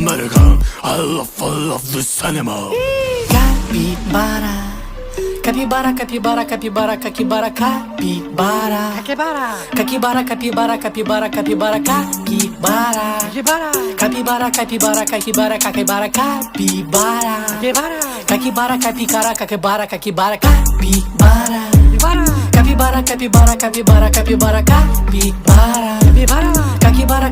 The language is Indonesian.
American. I love, I love this cinema. Capybara. Capybara, capybara, capybara, capybara, capybara. Capybara, Capybara, capybara, capybara, capybara, capybara. capybara, Capybara, capybara, capybara, capybara, capybara. capybara, Capybara, capybara, capybara, capybara, capybara. capybara, Capybara, capybara, capybara, capybara, capybara. capybara. Capybara, capybara,